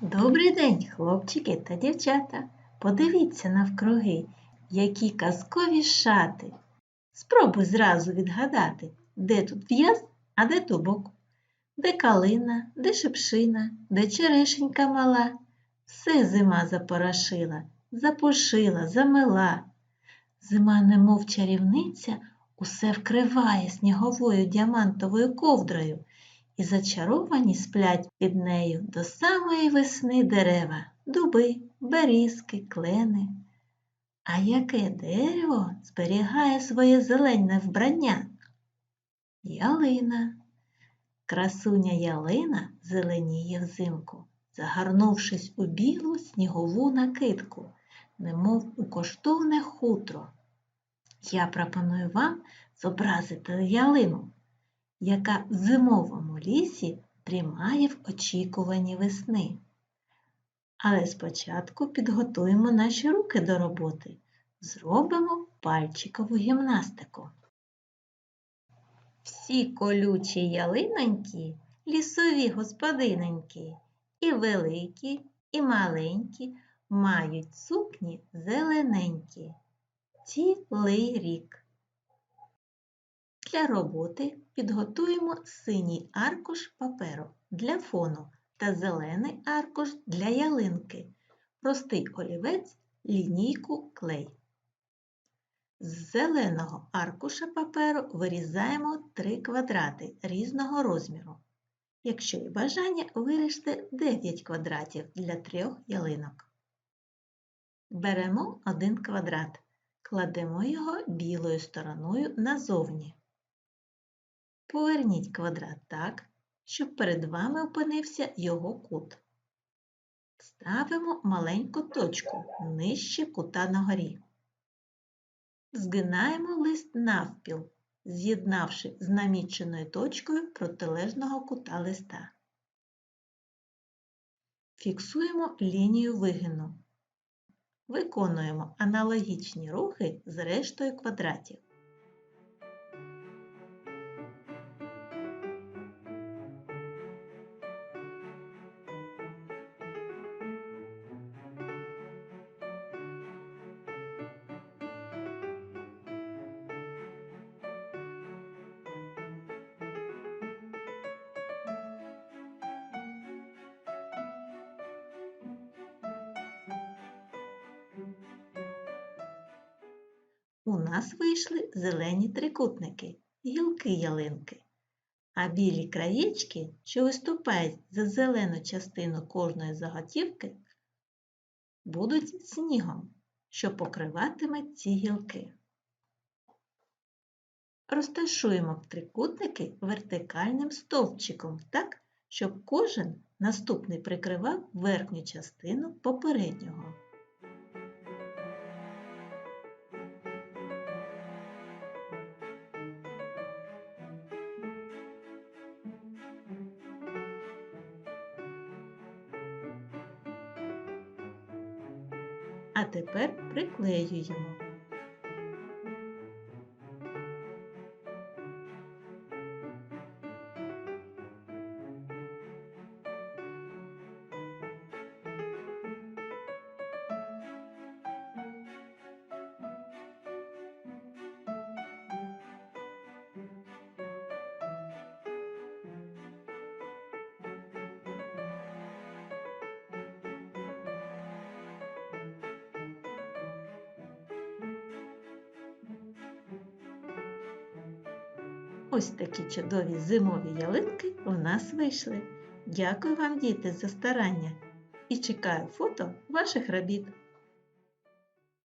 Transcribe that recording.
Добрий день, хлопчики та дівчата. Подивіться навкруги, які казкові шати. Спробуй зразу відгадати, де тут в'яз, а де дубок, де калина, де шипшина, де черешенька мала. Все зима запорошила, запушила, замила. Зима, немов чарівниця, усе вкриває сніговою діамантовою ковдрою і зачаровані сплять під нею до самої весни дерева, дуби, берізки, клени. А яке дерево зберігає своє зелене вбрання? Ялина. Красуня ялина зеленіє взимку, загорнувшись у білу снігову накидку, немов у коштовне хутро. Я пропоную вам зобразити ялину яка в зимовому лісі тримає в очікуванні весни. Але спочатку підготуємо наші руки до роботи, зробимо пальчикову гімнастику. Всі колючі ялинонькі, лісові господиноньки, і великі, і маленькі мають сукні зелененькі. Цілий рік. Для роботи підготуємо синій аркуш паперу для фону та зелений аркуш для ялинки, простий олівець, лінійку клей. З зеленого аркуша паперу вирізаємо три квадрати різного розміру. Якщо є бажання, виріжте 9 квадратів для трьох ялинок. Беремо один квадрат, кладемо його білою стороною назовні. Поверніть квадрат так, щоб перед вами опинився його кут. Ставимо маленьку точку нижче кута на горі. Згинаємо лист навпіл, з'єднавши з наміченою точкою протилежного кута листа. Фіксуємо лінію вигину. Виконуємо аналогічні рухи з рештою квадратів. У нас вийшли зелені трикутники, гілки ялинки, а білі краєчки, що виступають за зелену частину кожної заготівки, будуть снігом, що покриватиме ці гілки. Розташуємо трикутники вертикальним стовпчиком так, щоб кожен наступний прикривав верхню частину попереднього. А тепер приклеюємо. Ось такі чудові зимові ялинки у нас вийшли. Дякую вам, діти, за старання і чекаю фото ваших робіт.